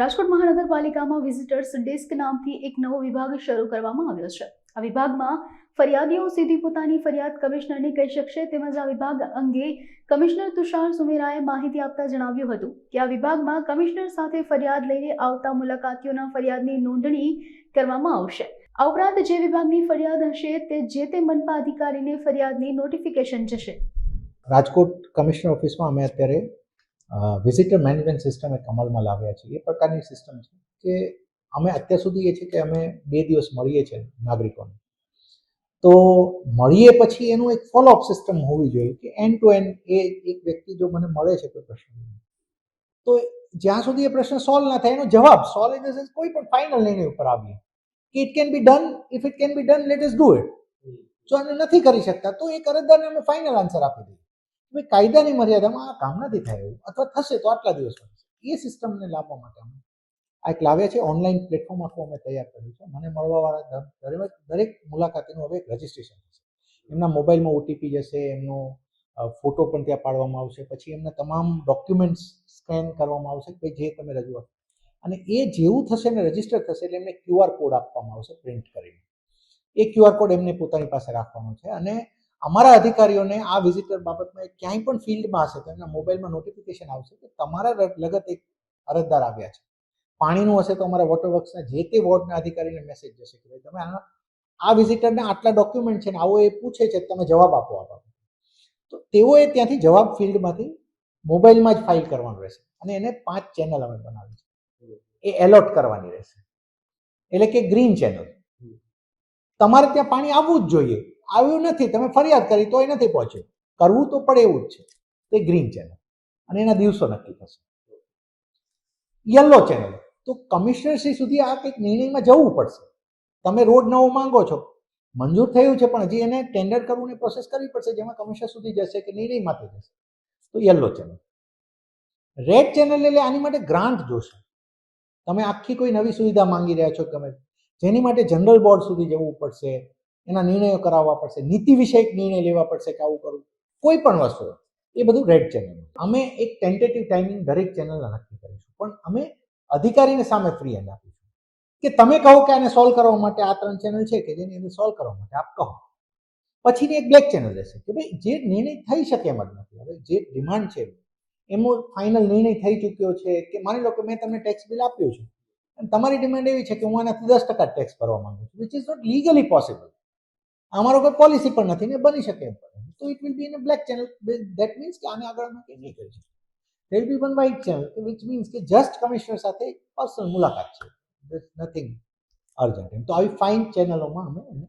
રાજકોટ મહાનગરપાલિકામાં visitors desk નામથી એક નવો વિભાગ શરૂ કરવામાં આવ્યો છે. આ વિભાગમાં ફરિયાદીઓ સીધી પોતાની ફરિયાદ કમિશનરને કહી શકશે તેમજ આ વિભાગ અંગે કમિશનર તુષાર સુમેરાએ માહિતી આપતા જણાવ્યું હતું કે આ વિભાગમાં કમિશનર સાથે ફરિયાદ લઈને આવતા મુલાકાતીઓના ફરિયાદની નોંધણી કરવામાં આવશે. આ ઉપરાંત જે વિભાગની ફરિયાદ હશે તે જે તે મનપા અધિકારીને ફરિયાદની નોટિફિકેશન જશે. રાજકોટ કમિશનર ઓફિસમાં અમે અત્યારે વિઝિટર મેનેજમેન્ટ સિસ્ટમ એક અમલમાં લાવ્યા છે એ પ્રકારની સિસ્ટમ છે કે અમે અત્યાર સુધી એ છે કે અમે બે દિવસ મળીએ છીએ નાગરિકોને. તો મળીએ પછી એનું એક ફોલોઅપ સિસ્ટમ હોવી જોઈએ કે એન્ડ ટુ એન્ડ એ એક વ્યક્તિ જો મને મળે છે કોઈ પ્રશ્ન તો જ્યાં સુધી એ પ્રશ્ન સોલ્વ ના થાય એનો જવાબ સોલ્વ ઇન ધ સેન્સ કોઈ પણ ફાઇનલ નિર્ણય ઉપર આવીએ. કે it can be done if it can be done let us do it જો અમે નથી કરી શકતા તો એ અરજદારને અમે ફાઇનલ આન્સર આપી દઈએ. ભાઈ કાયદાની મર્યાદામાં આ કામ નથી થાય એવું. અથવા થશે તો આટલા દિવસમાં એ સિસ્ટમને લાવવા માટે અમે આ એક લાવ્યા છે, ઓનલાઈન પ્લેટફોર્મ આખું અમે તૈયાર કર્યું છે. મને મળવાવાળા દરેક દરેક મુલાકાતીનું હવે એક રજિસ્ટ્રેશન થશે. એમના મોબાઈલમાં ઓટીપી જશે, એમનો ફોટો પણ ત્યાં પાડવામાં આવશે. પછી એમના તમામ ડોક્યુમેન્ટ્સ સ્કેન કરવામાં આવશે કે જે તમે રજૂઆત અને એ જેવું થશે ને રજિસ્ટર થશે એટલે એમને ક્યુઆર કોડ આપવામાં આવશે પ્રિન્ટ કરીને. એ ક્યુઆર કોડ એમને પોતાની પાસે રાખવાનો છે અને અમારા અધિકારીઓને આ વિઝિટર બાબતમાં ક્યાંય પણ ફિલ્ડમાં હશે તો એમના મોબાઈલમાં નોટિફિકેશન આવશે કે તમારા લગત એક અરજદાર આવ્યા છે. પાણીનું હશે તો અમારા વોટર વર્ક્સના જે તે વોર્ડના અધિકારીને મેસેજ જશે કે ભાઈ તમે આ આ વિઝિટરને આટલા ડોક્યુમેન્ટ છે ને આવો એ પૂછે છે તમે જવાબ આપો આ તો તેઓએ ત્યાંથી જવાબ ફિલ્ડમાંથી મોબાઈલમાં જ ફાઇલ કરવાનું રહેશે અને એને પાંચ ચેનલ અમે બનાવી છે એ એલોટ કરવાની રહેશે. એટલે કે ગ્રીન ચેનલ તમારે ત્યાં પાણી આવવું જ જોઈએ. આવ્યું નથી, તમે ફરિયાદ કરી તોય નથી પહોંચ્યું. કરવું તો પડે એવું જ છે. તે ગ્રીન ચેનલ અને એના દિવસો નક્કી થશે. યલો ચેનલ તો કમિશનરશ્રી સુધી આ કંઈક નિર્ણયમાં જવું પડશે. તમે રોડ નવો માંગો છો. મંજૂર થયું છે, પણ હજી એને ટેન્ડર કરવું પ્રોસેસ કરવી પડશે, જેમાં કમિશનર સુધી જશે કે નિર્ણયમાંથી જશે. તો યલો ચેનલ રેડ ચેનલ એટલે આની માટે ગ્રાન્ટ જોશે. તમે આખી કોઈ નવી સુવિધા માંગી રહ્યા છો તમે જેની માટે જનરલ બોર્ડ સુધી જવું પડશે એના નિર્ણયો કરાવવા પડશે નીતિ વિષયક નિર્ણય લેવા પડશે કે આવું કરવું. કોઈ પણ વસ્તુ એ બધું રેડ ચેનલ અમે એક ટેન્ટેટિવ ટાઈમિંગ દરેક ચેનલના નક્કી કરીશું. પણ અમે અધિકારીને સામે ફ્રી હેન્ડ આપીશું. કે તમે કહો કે આને સોલ્વ કરવા માટે આ ત્રણ ચેનલ છે કે જેની અંદર સોલ્વ કરવા માટે આપ કહો. પછીની એક બ્લેક ચેનલ રહેશે કે ભાઈ જે નિર્ણય થઈ શકે એમ જ નથી. હવે જે ડિમાન્ડ છે એમનો ફાઇનલ નિર્ણય થઈ ચૂક્યો છે કે માની લો કે મેં તમને ટેક્સ બિલ આપ્યું છે. અને તમારી ડિમાન્ડ એવી છે કે હું આનાથી દસ ટકા ટેક્સ ભરવા માંગુ છું which is not legally possible અમારો કોઈ પોલિસી પણ નથી ને બની શકે એમ પણ. તો it will be in a black channel that means કે આને આગળ અમે કંઈ નહીં કરી શકીએ? There be one white channel which means કે જસ્ટ કમિશનર સાથે પર્સનલ મુલાકાત છે. નથિંગ અર્જન્ટ એમ. તો આવી ફાઇન ચેનલોમાં અમે એને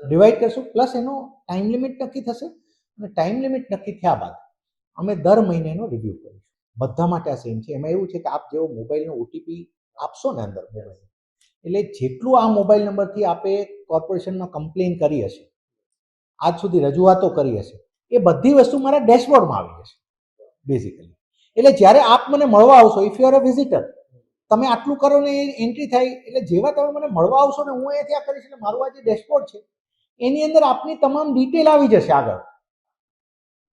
ડિવાઈડ કરશું. પ્લસ એનો ટાઈમ લિમિટ નક્કી થશે અને ટાઈમ લિમિટ નક્કી થયા બાદ અમે દર મહિને એનો રિવ્યૂ કરીશું. બધા માટે આ સેમ છે. એમાં એવું છે કે આપ જેવો મોબાઈલનો ઓટીપી આપશો ને અંદર મોબાઈલ એટલે જેટલું આ મોબાઈલ નંબરથી આપે કોર્પોરેશનમાં કમ્પ્લેન કરી હશે, આજ સુધી રજૂઆતો કરી હશે, એ બધી વસ્તુ મારા ડેશબોર્ડમાં આવી જશે બેઝિકલી એટલે જ્યારે આપ મને મળવા આવશો if you are a visitor તમે આટલું કરો ને એ એન્ટ્રી થાય, એટલે જેવા તમે મને મળવા આવશો ને હું અહીંયાથી આ કરીશ, એટલે મારું આ જે ડેશબોર્ડ છે, એની અંદર આપની તમામ ડિટેલ આવી જશે આગળ.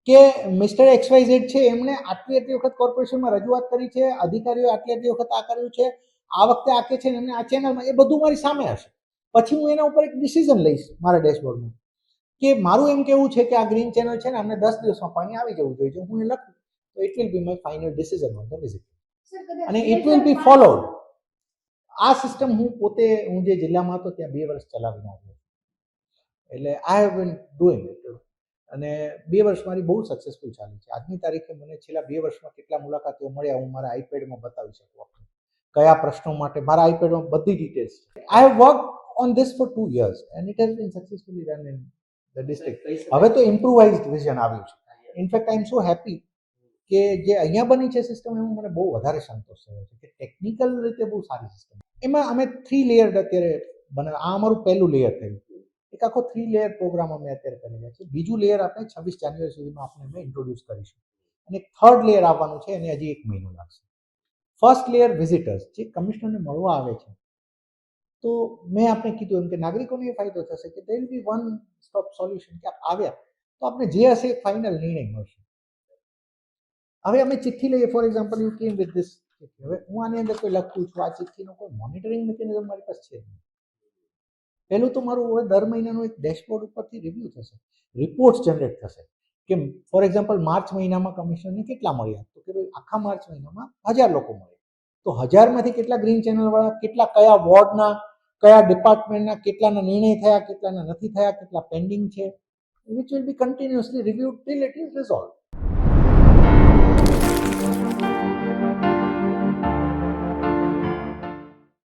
કે મિસ્ટર એક્સવાય છે, એમણે આટલી આટલી વખત કોર્પોરેશનમાં રજૂઆત કરી છે અધિકારીઓ આટલી આટલી વખત આ કર્યું છે, આ વખતે આ કે છે એમને આ ચેનલમાં એ બધું મારી સામે હશે. પછી હું એના ઉપર એક ડિસિઝન લઈશ મારા ડેશબોર્ડમાં કે મારું એમ કેવું છે કે આ ગ્રીન ચેનલ છે ને અમને દસ દિવસમાં પાણી આવી જવું જોઈએ. જો હું એ લખું તો it will be my final decision on the visit અને ઇટ વિલ બી ફોલોડ આ સિસ્ટમ હું પોતે હું જે જિલ્લામાં હતો ત્યાં બે વર્ષ ચલાવીને આવ્યો એટલે I have been doing it અને બે વર્ષ મારી બહુ સક્સેસફુલ ચાલી છે. આજની તારીખે મને છેલ્લા બે વર્ષમાં કેટલા મુલાકાતીઓ મળ્યા હું મારા આઈપેડમાં બતાવી શકું કયા પ્રશ્નો માટે? મારા આઈપેડમાં બધી ડિટેલ્સ છે. I have work on this for two years and it has been successfully run in the district. હવે તો ઇમ્પ્રુવાઇઝડ વિઝન આવ્યું છે. ઇનફેક્ટ આઈ એમ સો હેપી કે જે અહીંયા બની છે સિસ્ટમ એમાં મને બહુ વધારે સંતોષ થયો છે કે ટેકનિકલ રીતે બહુ સારી સિસ્ટમ એમાં અમે થ્રી લેયર અત્યારે બને આ અમારું પહેલું લેયર થયું. એક આખો થ્રી લેયર પ્રોગ્રામ અમે અત્યારે કરી રહ્યા છીએ. બીજું લેયર આપણે છવ્વીસ જાન્યુઆરી સુધીમાં આપણે અમે ઇન્ટ્રોડ્યુસ કરીશું. અને થર્ડ લેયર આવવાનું છે એને હજી એક મહિનો લાગશે. ફર્સ્ટ લેયર વિઝિટર્સ જે કમિશનરને મળવા આવે છે તો મેં આપણે કીધું એમ કે નાગરિકોને એ ફાયદો થશે કે there be one stop solution કે આવ્યા તો આપણે જે હશે એ ફાઇનલ નિર્ણય મળશે. હવે અમે ચિઠ્ઠી લઈએ. For example you came with this ચિઠ્ઠી. હવે હું આની અંદર કોઈ લખું છું? આ ચિઠ્ઠીનો કોઈ મોનિટરિંગ મિકેનિઝમ મારી પાસે છે પહેલું તો મારું હવે દર મહિનાનું એક ડેશબોર્ડ ઉપરથી રિવ્યૂ થશે. રિપોર્ટ જનરેટ થશે. કે ફોર એક્ઝામ્પલ માર્ચ મહિનામાં કમિશનરને કેટલા મળ્યા? તો કે ભાઈ આખા માર્ચ મહિનામાં હજાર લોકો મળ્યા. તો હજારમાંથી કેટલા ગ્રીન ચેનલવાળા કેટલા કયા વોર્ડના કયા ડિપાર્ટમેન્ટના કેટલાના નિર્ણય થયા, કેટલાના નથી થયા, કેટલા પેન્ડિંગ છે which will be continuously review till it is resolve